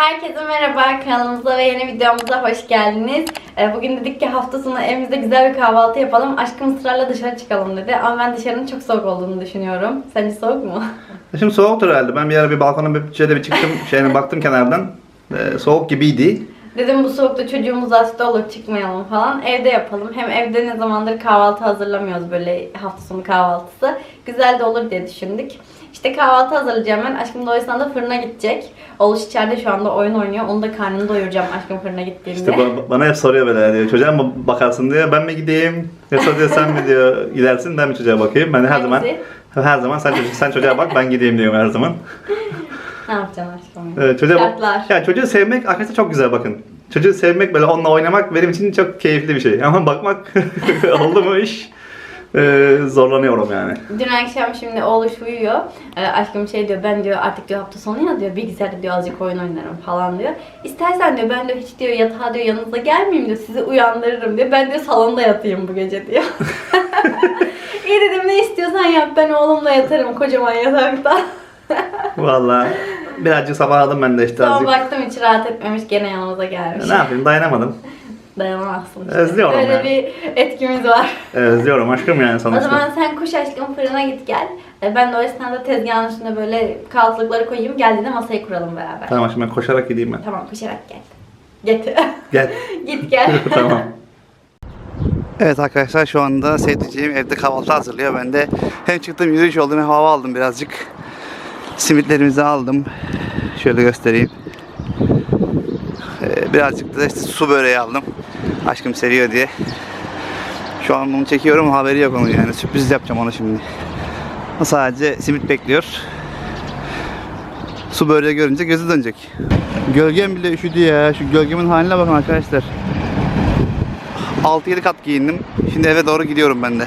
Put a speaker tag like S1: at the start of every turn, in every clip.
S1: Herkese merhaba, kanalımıza ve yeni videomuza hoş geldiniz. Ee, Bugün dedik ki hafta sonu evimizde güzel bir kahvaltı yapalım. Aşkım ısrarla dışarı çıkalım dedi. Ama ben dışarının çok soğuk olduğunu düşünüyorum. Sence soğuk mu?
S2: Şimdi soğuktur herhalde. Ben bir ara bir balkona bir şöyle bir çıktım, şeyine baktım kenardan. Ee, soğuk gibiydi.
S1: Dedim bu soğukta çocuğumuz hasta olur çıkmayalım falan. Evde yapalım. Hem evde ne zamandır kahvaltı hazırlamıyoruz böyle hafta sonu kahvaltısı. Güzel de olur diye düşündük. İşte kahvaltı hazırlayacağım ben. Aşkım da o fırına gidecek. Oluş içeride şu anda oyun oynuyor. Onu da karnını doyuracağım aşkım fırına gittiğimde.
S2: İşte ba- bana hep soruyor böyle diyor. Çocuğa mı bakarsın diyor. Ben mi gideyim? Yoksa diyor sen mi diyor gidersin ben mi çocuğa bakayım? Ben her zaman her zaman sen, çocuk, sen çocuğa bak ben gideyim diyorum her zaman.
S1: Ne yapacaksın aşkım?
S2: Ee, çocuğa
S1: Şartlar.
S2: Ya çocuğu sevmek arkadaşlar çok güzel bakın. Çocuğu sevmek böyle onunla oynamak benim için çok keyifli bir şey. Ama bakmak oldu mu iş ee, zorlanıyorum yani.
S1: Dün akşam şimdi oğluş uyuyor. Ee, aşkım şey diyor ben diyor artık diyor hafta sonu ya diyor bilgisayarda diyor azıcık oyun oynarım falan diyor. İstersen diyor ben diyor hiç diyor yatağa diyor yanınıza gelmeyeyim diyor sizi uyandırırım diyor. Ben diyor salonda yatayım bu gece diyor. İyi dedim ne istiyorsan yap ben oğlumla yatarım kocaman yatakta.
S2: Vallahi birazcık sabahladım ben de işte
S1: Sonra
S2: azıcık.
S1: baktım hiç rahat etmemiş gene yanımıza gelmiş.
S2: Ne yapayım dayanamadım.
S1: Dayanamazsın işte.
S2: Özlüyorum
S1: Böyle
S2: ya.
S1: bir etkimiz var.
S2: Özlüyorum aşkım yani
S1: O
S2: sonuçta.
S1: zaman sen koş aşkım fırına git gel. Ee, Ben de o esnada tezgahın üstüne böyle kahvaltılıkları koyayım. Geldiğinde masayı kuralım beraber.
S2: Tamam aşkım ben koşarak gideyim ben.
S1: Tamam koşarak gel. Get.
S2: Gel.
S1: Git gel.
S2: tamam. Evet arkadaşlar şu anda sevdiceğim evde kahvaltı hazırlıyor. Ben de hem çıktım yürüyüş oldum hem hava aldım birazcık. Simitlerimizi aldım. Şöyle göstereyim. Ee, birazcık da işte su böreği aldım. Aşkım seviyor diye. Şu an bunu çekiyorum haberi yok onun yani. Sürpriz yapacağım ona şimdi. O sadece simit bekliyor. Su böreği görünce gözü dönecek. Gölgem bile üşüdü ya. Şu gölgemin haline bakın arkadaşlar. 6-7 kat giyindim. Şimdi eve doğru gidiyorum ben de.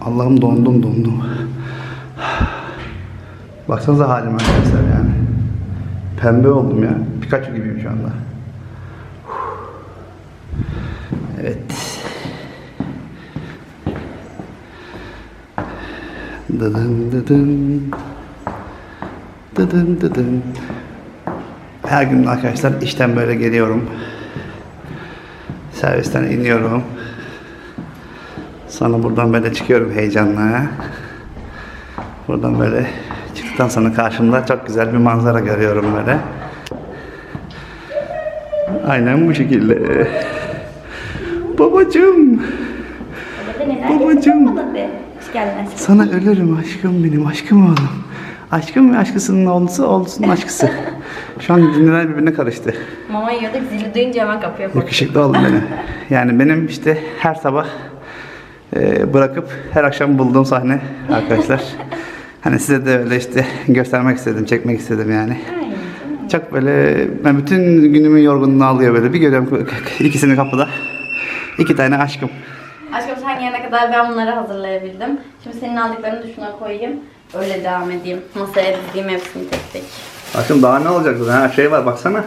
S2: Allah'ım dondum dondum. Baksanıza halime arkadaşlar yani. Pembe oldum ya. Pikachu gibiyim şu anda. Evet. Dıdın dıdın. Dıdın dıdın. Her gün arkadaşlar işten böyle geliyorum. Servisten iniyorum. Sonra buradan böyle çıkıyorum heyecanla. Buradan böyle çıktıktan sonra karşımda çok güzel bir manzara görüyorum böyle. Aynen bu şekilde. Babacım, Babacım. Sana ölürüm aşkım benim, aşkım oğlum. Aşkım ve aşkısının oğlusu, oğlusunun aşkısı. Şu an cümleler birbirine karıştı.
S1: Mama yiyorduk zili duyunca hemen kapıya koyduk.
S2: Yakışıklı oğlum benim. Yani benim işte her sabah e, bırakıp her akşam bulduğum sahne arkadaşlar. hani size de öyle işte göstermek istedim, çekmek istedim yani. Çok böyle ben bütün günümün yorgunluğunu alıyor böyle. Bir görüyorum ikisini kapıda. İki tane aşkım.
S1: Aşkım sen gelene kadar ben bunları hazırlayabildim. Şimdi senin aldıklarını da şuna koyayım. Öyle devam edeyim. Masaya dizeyim hepsini tek tek.
S2: Aşkım daha ne olacak zaten? Her şey var baksana.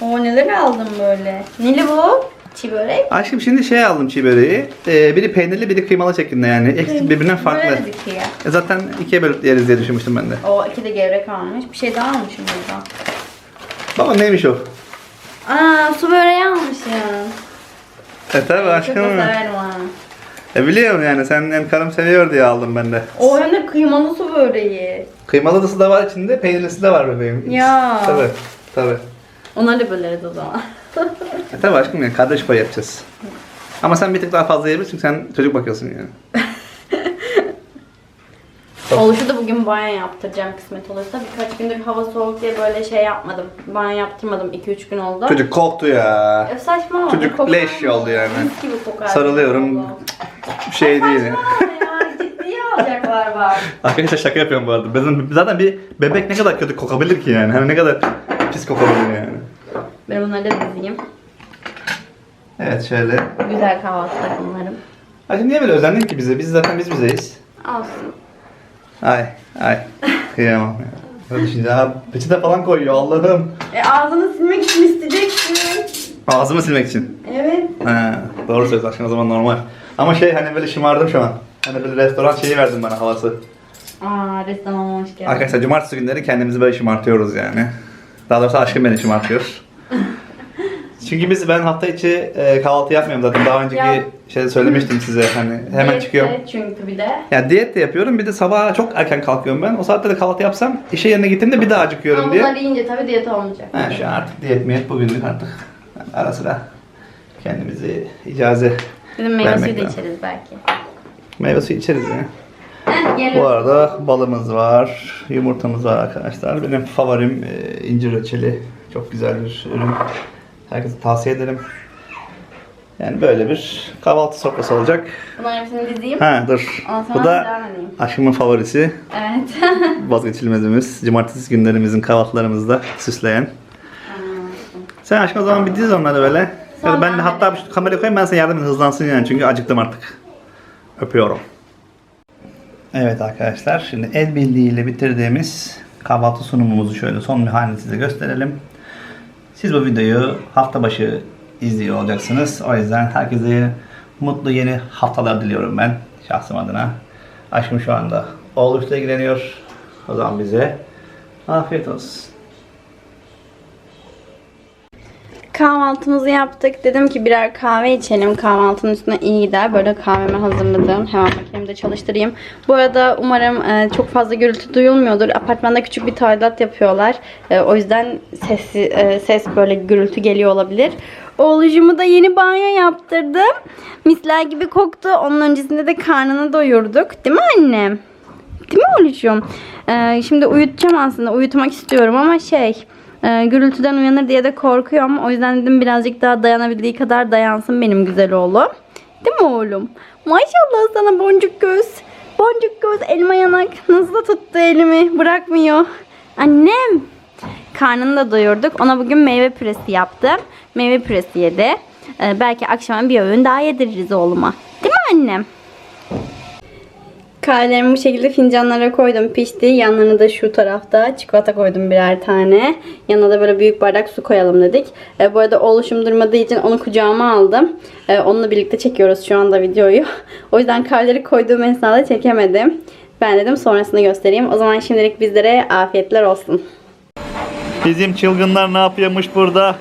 S1: Oo neler aldım böyle. Neli bu? Çiğ börek.
S2: Aşkım şimdi şey aldım çiğ böreği. Ee, biri peynirli biri kıymalı şeklinde yani. Eksik birbirinden farklı.
S1: Böyle dedik ya.
S2: E zaten ikiye bölüp yeriz diye düşünmüştüm ben de.
S1: O iki de gevrek almış. Bir şey daha almışım burada.
S2: Baba neymiş o?
S1: Aa su böreği almışım.
S2: E tabi
S1: Çok
S2: aşkım.
S1: severim ha.
S2: E biliyorum yani sen hem karım seviyor diye aldım ben de.
S1: O hem de kıymalı su böreği.
S2: Kıymalısı da var içinde, peynirlisi de var bebeğim.
S1: Ya.
S2: Tabi, tabi.
S1: Onları da böleriz o zaman.
S2: E tabi aşkım yani kardeş payı yapacağız. Ama sen bir tık daha fazla yiyebilirsin çünkü sen çocuk bakıyorsun yani.
S1: Oluşu da bugün banyo yaptıracağım kısmet olursa. Birkaç gündür hava soğuk diye böyle şey yapmadım. Banyo yaptırmadım 2-3 gün oldu.
S2: Çocuk korktu ya.
S1: E, saçmalama.
S2: Çocuk
S1: kokar
S2: leş
S1: mı?
S2: oldu yani.
S1: Mis gibi kokar.
S2: Sarılıyorum.
S1: Allah.
S2: Şey değil.
S1: Saçmalama ya. Ciddiye alacaklar bak.
S2: Arkadaşlar şaka yapıyorum bu arada. Bizim, zaten bir bebek ne kadar kötü kokabilir ki yani. Hani ne kadar pis kokabilir yani.
S1: Ben bunları da dizeyim.
S2: Evet şöyle.
S1: Güzel kahvaltı takımlarım.
S2: Ay niye böyle özendin ki bize? Biz zaten biz bizeyiz.
S1: Olsun.
S2: Ay ay. Kıyamam ya. Böyle şimdi ha peçete falan koyuyor Allah'ım.
S1: E ağzını silmek için isteyeceksin.
S2: Ağzımı silmek için.
S1: Evet.
S2: He, doğru söylüyorsun aşkım o zaman normal. Ama şey hani böyle şımardım şu an. Hani böyle restoran şeyi verdin bana havası.
S1: Aa ressamama hoş geldin.
S2: Arkadaşlar cumartesi günleri kendimizi böyle şımartıyoruz yani. Daha doğrusu aşkım beni şımartıyor. Çünkü biz ben hafta içi e, kahvaltı yapmıyorum zaten. Daha önceki
S1: Ya.
S2: şeyde söylemiştim size hani hemen
S1: Diyette
S2: çıkıyorum.
S1: çünkü bir de.
S2: Ya diyet de yapıyorum. Bir de sabah çok erken kalkıyorum ben. O saatte de kahvaltı yapsam işe yerine gittiğimde bir daha acıkıyorum
S1: Ama
S2: diye.
S1: bunları yiyince tabii diyet olmayacak.
S2: Ha, şu an artık diyet miyet bugünlük artık. Yani ara sıra kendimizi icaze
S1: Bizim meyve suyu da
S2: lazım.
S1: içeriz belki.
S2: meyve suyu içeriz ya.
S1: Heh.
S2: Bu arada balımız var, yumurtamız var arkadaşlar. Benim favorim e, incir reçeli. Çok güzel bir ürün. Herkese tavsiye ederim. Yani böyle bir kahvaltı sofrası olacak.
S1: Bunların hepsini dizeyim.
S2: Ha dur.
S1: Ondan sonra
S2: Bu da
S1: devam edeyim.
S2: aşkımın favorisi.
S1: Evet.
S2: Vazgeçilmezimiz. Cumartesi günlerimizin kahvaltılarımızda süsleyen. Sen aşkım o zaman bir diz onları böyle. Ya da
S1: Sonra
S2: ben de
S1: ben
S2: hatta şu kamerayı koyayım ben sana yardım edeyim hızlansın yani çünkü acıktım artık. Öpüyorum. Evet arkadaşlar şimdi el birliğiyle bitirdiğimiz kahvaltı sunumumuzu şöyle son bir halini size gösterelim. Siz bu videoyu hafta başı izliyor olacaksınız. O yüzden herkese mutlu yeni haftalar diliyorum ben şahsım adına. Aşkım şu anda oğluşla ilgileniyor. O zaman bize afiyet olsun.
S1: Kahvaltımızı yaptık. Dedim ki birer kahve içelim. Kahvaltının üstüne iyi gider. Böyle kahvemi hazırladım. Hemen makinemi de çalıştırayım. Bu arada umarım e, çok fazla gürültü duyulmuyordur. Apartmanda küçük bir tadilat yapıyorlar. E, o yüzden sesi, e, ses böyle gürültü geliyor olabilir. Oğlucumu da yeni banyo yaptırdım. Misler gibi koktu. Onun öncesinde de karnını doyurduk. Değil mi annem? Değil mi oğlucuğum? E, şimdi uyutacağım aslında. Uyutmak istiyorum ama şey... Ee, gürültüden uyanır diye de korkuyorum. O yüzden dedim birazcık daha dayanabildiği kadar dayansın benim güzel oğlum. Değil mi oğlum? Maşallah sana boncuk göz. Boncuk göz elma yanak. Nasıl da tuttu elimi. Bırakmıyor. Annem. Karnını da doyurduk. Ona bugün meyve püresi yaptım. Meyve püresi yedi. Ee, belki akşama bir öğün daha yediririz oğluma. Değil mi annem? Kahvelerimi bu şekilde fincanlara koydum. Pişti. Yanlarına da şu tarafta çikolata koydum birer tane. Yanına da böyle büyük bardak su koyalım dedik. E, bu arada oluşum durmadığı için onu kucağıma aldım. E, onunla birlikte çekiyoruz şu anda videoyu. O yüzden kahveleri koyduğum esnada çekemedim. Ben dedim sonrasını göstereyim. O zaman şimdilik bizlere afiyetler olsun.
S2: Bizim çılgınlar ne yapıyormuş burada?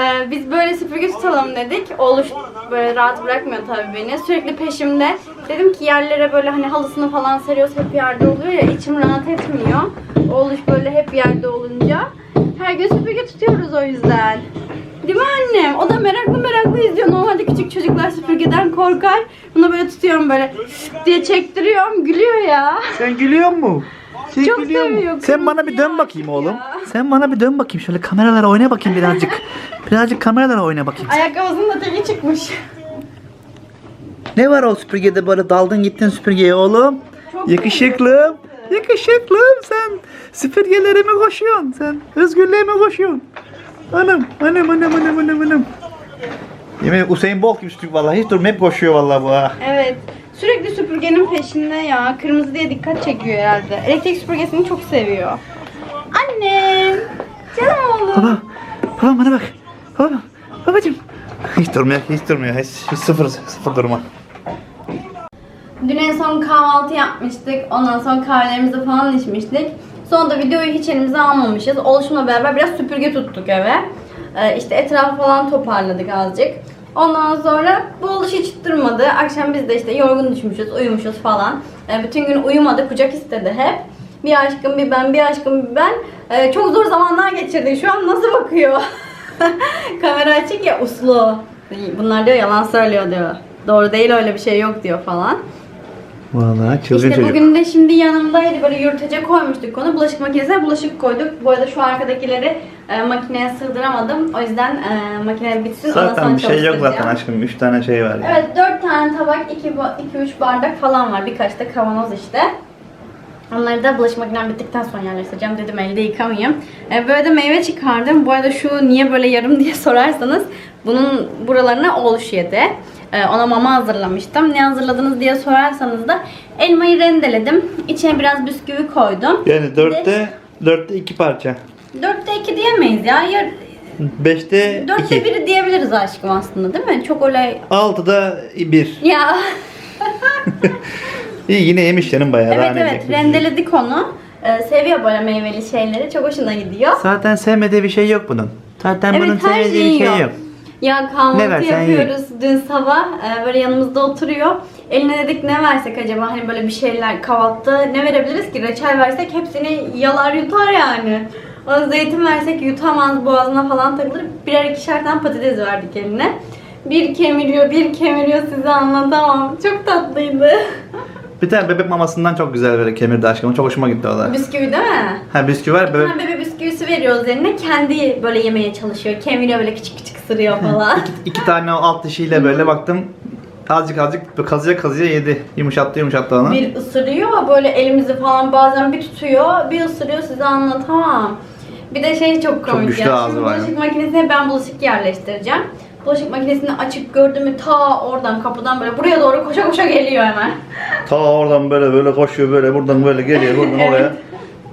S1: Ee, biz böyle süpürge tutalım dedik. Oluş böyle rahat bırakmıyor tabii beni. Sürekli peşimde. Dedim ki yerlere böyle hani halısını falan seriyoruz hep yerde oluyor ya içim rahat etmiyor. Oluş böyle hep yerde olunca. Her gün süpürge tutuyoruz o yüzden. Değil mi annem? O da meraklı meraklı izliyor. Normalde küçük çocuklar süpürgeden korkar. Bunu böyle tutuyorum böyle diye çektiriyorum. Gülüyor ya.
S2: Sen gülüyor mu? Sen
S1: Çok
S2: gülüyor mu?
S1: seviyor,
S2: Sen bana bir dön bakayım
S1: ya.
S2: oğlum. Sen bana bir dön bakayım. Şöyle kameralara oyna bakayım birazcık. Birazcık kameralara oyna bakayım.
S1: Ayakkabısının da teki çıkmış.
S2: Ne var o süpürgede böyle daldın gittin süpürgeye oğlum?
S1: Çok
S2: Yakışıklım. Yakışıklım sen. Süpürgelere mi koşuyorsun sen? Özgürlüğe mi koşuyorsun? Anam, anam, anam, anam, anam, anam. Yemin Usain Bolt gibi süpürge vallahi hiç durma hep koşuyor vallahi bu ha.
S1: Evet. Sürekli süpürgenin peşinde ya. Kırmızı diye dikkat çekiyor herhalde. Elektrik süpürgesini çok seviyor. Annem. Canım oğlum.
S2: Baba, babam bana bak. Baba, babacım. Hiç durmuyor, hiç durmuyor. Hiç, hiç sıfır, sıfır durma.
S1: Dün en son kahvaltı yapmıştık. Ondan sonra kahvelerimizi falan içmiştik. Sonra da videoyu hiç elimize almamışız. Oluşumla beraber biraz süpürge tuttuk eve. Ee, işte etrafı falan toparladık azıcık. Ondan sonra bu oluş hiç durmadı. Akşam biz de işte yorgun düşmüşüz, uyumuşuz falan. Ee, bütün gün uyumadı, kucak istedi hep. Bir aşkım bir ben, bir aşkım bir ben. Ee, çok zor zamanlar geçirdik. Şu an nasıl bakıyor? Kamera açık ya uslu. Bunlar diyor yalan söylüyor diyor. Doğru değil öyle bir şey yok diyor falan.
S2: Vallahi çılgın
S1: İşte
S2: çocuk.
S1: bugün de şimdi yanımdaydı böyle yürütece koymuştuk onu. Bulaşık makinesine bulaşık koyduk. Bu arada şu arkadakileri e, makineye sığdıramadım. O yüzden e, makine bitsin ondan sonra
S2: Zaten bir şey yok
S1: çalıştıracağım.
S2: zaten aşkım. Üç tane şey var. ya.
S1: Evet 4 tane tabak, 2-3 bardak falan var. Birkaç da kavanoz işte. Onları da bulaşık makinem bittikten sonra yerleştireceğim. Dedim elde yıkamayayım. E, böyle de meyve çıkardım. Bu arada şu niye böyle yarım diye sorarsanız bunun buralarına oğluş yedi. E, ona mama hazırlamıştım. Ne hazırladınız diye sorarsanız da elmayı rendeledim. İçine biraz bisküvi koydum.
S2: Yani dörtte, dörtte iki parça.
S1: Dörtte iki diyemeyiz ya. Yar,
S2: Beşte
S1: dörtte
S2: iki.
S1: biri diyebiliriz aşkım aslında değil mi? Çok öyle...
S2: Altıda bir.
S1: Ya...
S2: İyi yine yemiş canım bayağı.
S1: Evet evet
S2: yiyecek?
S1: rendeledik onu. Ee, seviyor böyle meyveli şeyleri. Çok hoşuna gidiyor.
S2: Zaten sevmediği bir şey yok bunun. Zaten bunun
S1: Evet her
S2: sevmediği bir şey yok.
S1: Ya kahvaltı
S2: ye.
S1: yapıyoruz dün sabah. Ee, böyle yanımızda oturuyor. Eline dedik ne versek acaba hani böyle bir şeyler kahvaltıda ne verebiliriz ki? Reçel versek hepsini yalar yutar yani. O zeytin versek yutamaz boğazına falan takılır. Birer ikişer tane patates verdik eline. Bir kemiriyor, bir kemiriyor size anlatamam. Çok tatlıydı.
S2: Bir tane bebek mamasından çok güzel böyle kemirdi aşkım. Çok hoşuma gitti o da.
S1: Bisküvi değil mi?
S2: Ha bisküvi var bebek.
S1: Ha, bebe bisküvisi veriyor üzerine. Kendi böyle yemeye çalışıyor. Kemiriyor böyle küçük küçük ısırıyor falan.
S2: İki tane o alt dişiyle böyle baktım. Azıcık azıcık kazıya kazıya yedi. Yumuşattı yumuşattı onu.
S1: bir ısırıyor böyle elimizi falan bazen bir tutuyor. Bir ısırıyor size anlatamam. Bir de şey çok komik
S2: güçlü
S1: ya.
S2: ağzı
S1: Şimdi
S2: var
S1: bulaşık makinesine ben bulaşık yerleştireceğim. Bulaşık makinesini açık gördüm mü ta oradan kapıdan böyle buraya doğru koşa koşa geliyor hemen.
S2: Ta oradan böyle böyle koşuyor böyle buradan böyle geliyor buradan
S1: Evet.
S2: oraya.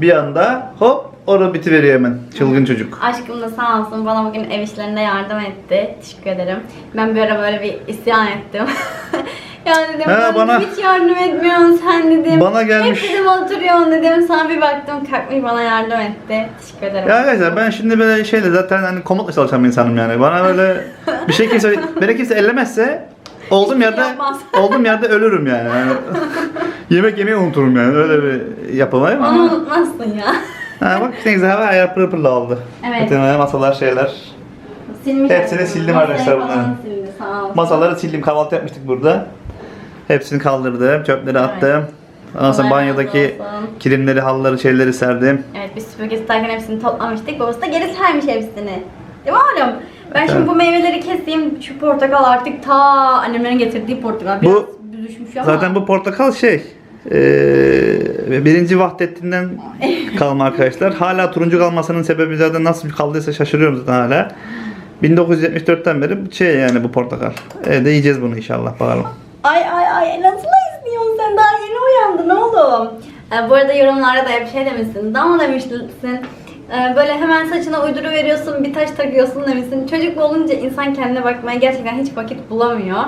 S2: Bir anda hop orada bitiveriyor hemen. Çılgın çocuk.
S1: Aşkım da sağ olsun bana bugün ev işlerinde yardım etti. Teşekkür ederim. Ben bir ara böyle bir isyan ettim. ya dedim ben
S2: bana-
S1: hiç yardım etmiyorsun sen dedim.
S2: Bana gelmiş.
S1: Hep dedim oturuyorsun dedim. Sonra bir baktım kalkmış bana yardım etti. Teşekkür ederim.
S2: Ya arkadaşlar ben şimdi böyle şeyle zaten hani komutla çalışan bir insanım yani. Bana böyle bir şey kimse beni kimse ellemezse olduğum
S1: Hiçbir
S2: yerde
S1: şey yapmaz.
S2: olduğum yerde ölürüm yani. yani yemek yemeyi unuturum yani. Öyle bir yapım var
S1: Onu
S2: ama.
S1: unutmazsın ya.
S2: Ha bak ne güzel hava ayar pırıl pırıl oldu.
S1: Evet.
S2: Zaten öyle masalar şeyler.
S1: Silmiş
S2: Hepsini sildim arkadaşlar
S1: olsun.
S2: Masaları sildim kahvaltı yapmıştık burada. Hepsini kaldırdım, çöpleri attım. Ondan sonra banyodaki
S1: olsun.
S2: kilimleri, halıları, şeyleri serdim.
S1: Evet biz süpürge tutarken hepsini toplamıştık. Babası da geri sermiş hepsini. Değil mi oğlum? Ben şimdi
S2: Evet.
S1: bu meyveleri keseyim. Şu portakal artık ta annemlerin getirdiği portakal. Biraz
S2: Bu-
S1: büzüşmüş ama.
S2: Zaten bu portakal şey, eee, birinci Vahdettin'den kalma arkadaşlar. Hala turuncu kalmasının sebebi zaten nasıl kaldıysa şaşırıyorum zaten hala. 1974'ten beri şey yani bu portakal. Evde yiyeceğiz bunu inşallah bakalım.
S1: Ay ay ay nasıl izliyorsun sen daha yeni uyandın oğlum. Ee, bu arada yorumlarda da hep şey demişsin. Dama demişsin. Ee, böyle hemen saçına uyduru veriyorsun, bir taş takıyorsun demişsin. Çocuklu olunca insan kendine bakmaya gerçekten hiç vakit bulamıyor.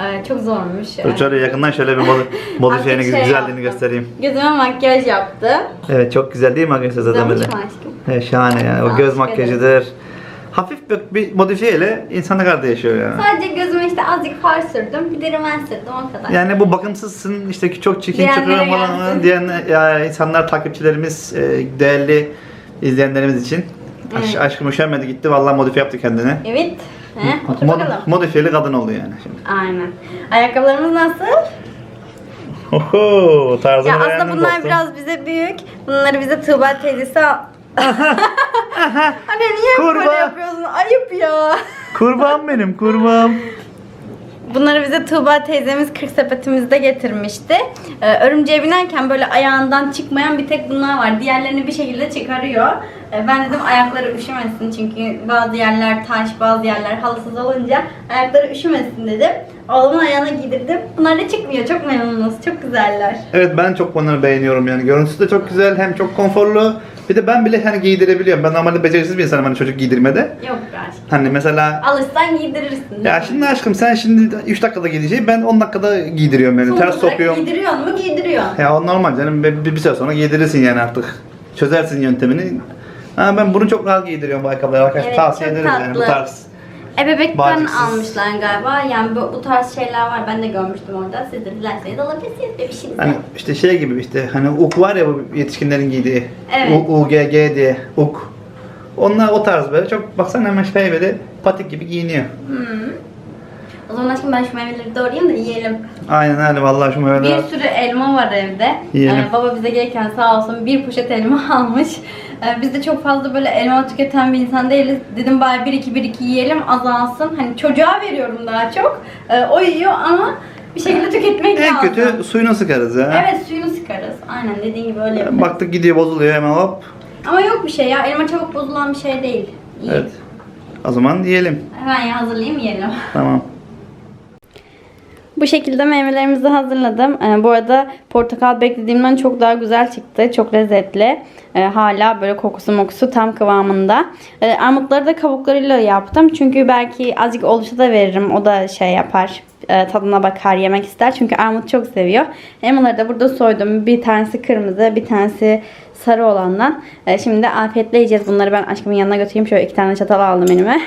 S1: Ee, çok zormuş.
S2: Dur şöyle yakından şöyle bir mod, modifiyeni
S1: Artık şey
S2: güzelliğini
S1: yaptım.
S2: göstereyim.
S1: Gözüme makyaj yaptı.
S2: Evet çok güzel değil mi arkadaşlar zaten böyle? Evet, şahane yani. O göz makyajıdır. Hafif bir, bir modifiyeyle insanlık arada yaşıyor yani.
S1: Sadece gözüme işte azıcık far sürdüm, bir de rimen sürdüm o kadar.
S2: Yani bu bakımsızsın işte çok çirkin çıkıyor falan
S1: gelsin.
S2: diyen ya, insanlar takipçilerimiz e, değerli izleyenlerimiz için. Aş,
S1: Evet.
S2: aşkım üşenmedi gitti vallahi modifiye yaptı kendine.
S1: Evet. He, otur
S2: Mod,
S1: bakalım.
S2: modifiyeli kadın oldu yani şimdi.
S1: Aynen. Ayakkabılarımız nasıl?
S2: Oho tarzını
S1: Ya aslında
S2: beğendim
S1: bunlar
S2: dostum.
S1: biraz bize büyük. Bunları bize Tuğba teyzesi al. Anne niye hep böyle yapıyorsun? Ayıp ya.
S2: Kurban benim kurban.
S1: Bunları bize Tuğba teyzemiz 40 sepetimizde getirmişti. Ee, örümceğe binerken böyle ayağından çıkmayan bir tek bunlar var. Diğerlerini bir şekilde çıkarıyor. Ee, ben dedim ayakları üşümesin çünkü bazı yerler taş, bazı yerler halısız olunca ayakları üşümesin dedim. Oğlumun ayağına giydirdim. Bunlar da çıkmıyor. Çok memnunuz. Çok güzeller.
S2: Evet ben çok bunları beğeniyorum yani. Görüntüsü de çok güzel hem çok konforlu. Bir de ben bile hani giydirebiliyorum. Ben normalde becerisiz bir insanım hani çocuk giydirmede.
S1: Yok be aşkım.
S2: Hani mesela
S1: Alışsan giydirirsin.
S2: ya şimdi aşkım sen şimdi 3 dakikada giydireceği ben 10 dakikada giydiriyorum yani.
S1: Sonuç
S2: Ters
S1: olarak
S2: sokuyorum.
S1: Giydiriyor mu? Giydiriyorsun.
S2: Ya o normal canım bir, bir, bir süre sonra giydirirsin yani artık. Çözersin yöntemini. Ha, ben bunu çok rahat giydiriyorum bu ayakkabıları arkadaşlar.
S1: Evet,
S2: Tavsiye
S1: çok
S2: ederiz yani bu
S1: tatlı.
S2: tarz.
S1: Ebebekten
S2: Bağcıksız.
S1: almışlar galiba. Yani bu, bu tarz şeyler var. Ben de görmüştüm orada. Siz de dilerseniz alabilirsiniz bebişinize.
S2: Hani işte şey gibi işte hani UK var ya bu yetişkinlerin giydiği.
S1: Evet.
S2: U- UGG diye UK. Onlar o tarz böyle çok baksana hemen şey böyle patik gibi giyiniyor.
S1: Hmm. O zaman aşkım ben şu meyveleri doğrayayım da yiyelim.
S2: Aynen öyle vallahi şu meyveler.
S1: Bir sürü elma var evde.
S2: Yiyelim.
S1: Ee, baba bize gelirken sağ olsun bir poşet elma almış. Ee, biz de çok fazla böyle elma tüketen bir insan değiliz. Dedim bari bir iki bir iki yiyelim azalsın. Hani çocuğa veriyorum daha çok. Ee, o yiyor ama bir şekilde tüketmek
S2: En
S1: lazım.
S2: kötü suyunu sıkarız ya.
S1: Evet suyunu sıkarız. Aynen dediğin gibi öyle yaparız.
S2: Baktık gidiyor bozuluyor hemen hop.
S1: Ama yok bir şey ya. Elma çabuk bozulan bir şey değil. İyi.
S2: Evet. O zaman yiyelim.
S1: Hemen ya hazırlayayım yiyelim.
S2: Tamam.
S1: Bu şekilde meyvelerimizi hazırladım. Ee, bu arada portakal beklediğimden çok daha güzel çıktı. Çok lezzetli. Ee, hala böyle kokusu mokusu tam kıvamında. Ee, armutları da kabuklarıyla yaptım. Çünkü belki azıcık oluşa da veririm. O da şey yapar. e, tadına bakar, yemek ister. Çünkü armut çok seviyor. Elmaları da burada soydum. Bir tanesi kırmızı, bir tanesi sarı olandan. E, şimdi afiyetle yiyeceğiz. Bunları ben aşkımın yanına götüreyim. Şöyle iki tane çatal aldım elime.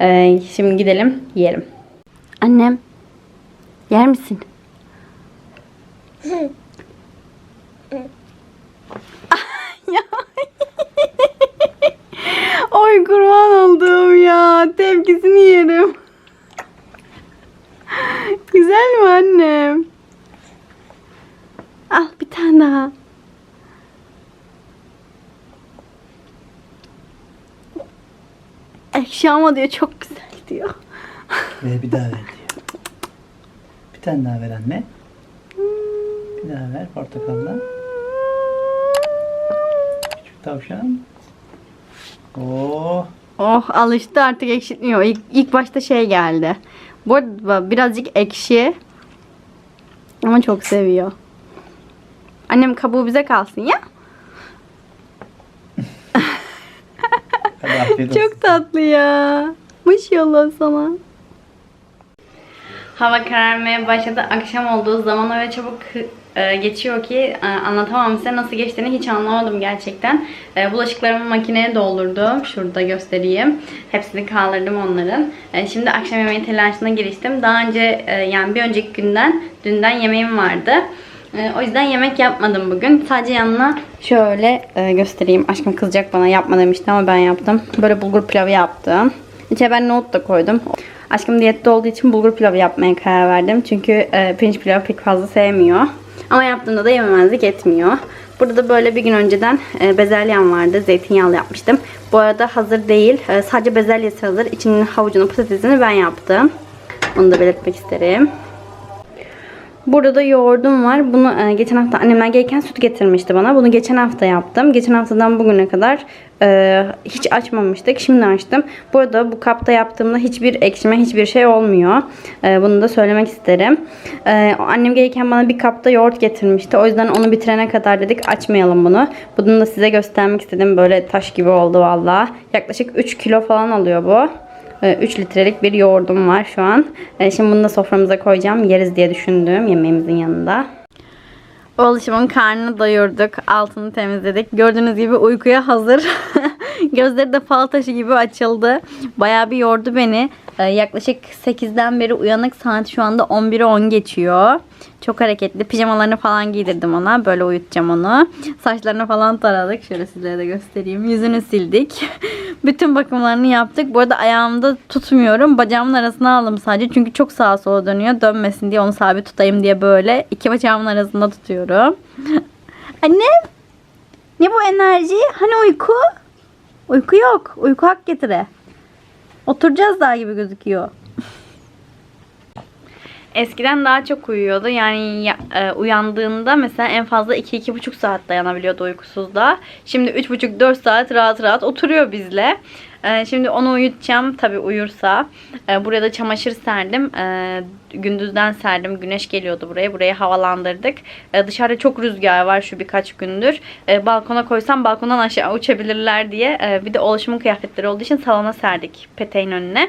S1: E, şimdi gidelim, yiyelim. Annem, yer misin? Oy kurban olduğum ya. Tepkisini yerim. Güzel mi annem? Al bir tane daha. Ekşi ama diyor çok güzel diyor.
S2: Ver bir daha ver diyor. Bir tane daha ver anne. Bir daha ver portakaldan. Küçük tavşan. Oo.
S1: Oh alıştı artık ekşitmiyor. İlk, ilk başta şey geldi. Bu arada birazcık ekşi. Ama çok seviyor. Annem kabuğu bize kalsın ya. Çok tatlı ya. Maşallah sana. Hava kararmaya başladı. Akşam olduğu zaman öyle çabuk e, geçiyor ki e, anlatamam size nasıl geçtiğini hiç anlamadım gerçekten. E, bulaşıklarımı makineye doldurdum. Şurada göstereyim. Hepsini kaldırdım onların. Şimdi akşam yemeği telaşına giriştim. Daha önce yani bir önceki günden, dünden yemeğim vardı. O yüzden yemek yapmadım bugün. Sadece yanına şöyle göstereyim. Aşkım kızacak bana yapma demişti ama ben yaptım. Böyle bulgur pilavı yaptım. İçine ben nohut da koydum. Aşkım diyette olduğu için bulgur pilavı yapmaya karar verdim. Çünkü e, pirinç pilavı pek fazla sevmiyor. Ama yaptığımda da yememezlik etmiyor. Burada da böyle bir gün önceden e, bezelyem vardı. Zeytinyağlı yapmıştım. Bu arada hazır değil. E, sadece bezelyesi hazır. İçinin havucunu patatesini ben yaptım. Onu da belirtmek isterim. Burada da yoğurdum var. Bunu e, geçen hafta annemler gelirken süt getirmişti bana. Bunu geçen hafta yaptım. Geçen haftadan bugüne kadar e, hiç açmamıştık. Şimdi açtım. Bu arada bu kapta yaptığımda hiçbir ekşime, hiçbir şey olmuyor. E, bunu da söylemek isterim. E, annem gelirken bana bir kapta yoğurt getirmişti. O yüzden onu bitirene kadar dedik açmayalım bunu. Bunu da size göstermek istedim. Böyle taş gibi oldu valla. Yaklaşık 3 kilo falan alıyor bu. 3 litrelik bir yoğurdum var şu an. E, Şimdi bunu da soframıza koyacağım. Yeriz diye düşündüm yemeğimizin yanında. Oğluşumun karnını doyurduk. Altını temizledik. Gördüğünüz gibi uykuya hazır. Gözleri de fal taşı gibi açıldı. Bayağı bir yordu beni. Ee, yaklaşık 8'den beri uyanık. Saat şu anda 11'e 10 geçiyor. Çok hareketli. Pijamalarını falan giydirdim ona. Böyle uyutacağım onu. Saçlarını falan taradık. Şöyle sizlere de göstereyim. Yüzünü sildik. Bütün bakımlarını yaptık. Bu arada ayağımda tutmuyorum. Bacağımın arasına aldım sadece. Çünkü çok sağa sola dönüyor. Dönmesin diye onu sabit tutayım diye böyle iki bacağımın arasında tutuyorum. Annem. Ne bu enerji? Hani uyku? Uyku yok. Uyku hak getire. Oturacağız daha gibi gözüküyor. Eskiden daha çok uyuyordu. Yani ya- e, uyandığında mesela en fazla 2-2,5 saat dayanabiliyordu uykusuzda. Şimdi 3,5-4 saat rahat rahat oturuyor bizle. E, şimdi onu uyutacağım tabi uyursa. E, buraya da çamaşır serdim. E, gündüzden serdim. Güneş geliyordu buraya. Burayı havalandırdık. Dışarıda çok rüzgar var şu birkaç gündür. Balkona koysam balkondan aşağı uçabilirler diye. Bir de oluşumun kıyafetleri olduğu için salona serdik peteğin önüne.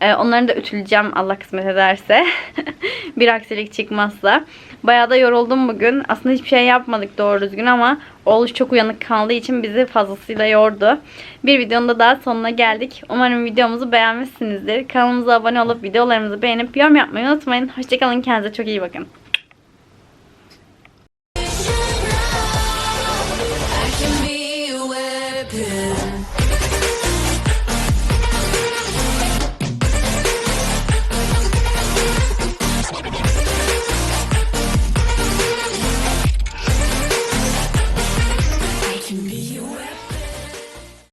S1: Ee, onları da ütüleyeceğim Allah kısmet ederse. bir aksilik çıkmazsa. Bayağı da yoruldum bugün. Aslında hiçbir şey yapmadık doğru düzgün ama oğluş çok uyanık kaldığı için bizi fazlasıyla yordu. Bir videonun da daha sonuna geldik. Umarım videomuzu beğenmişsinizdir. Kanalımıza abone olup videolarımızı beğenip yorum yapmayı unutmayın. Hoşçakalın. Kendinize çok iyi bakın.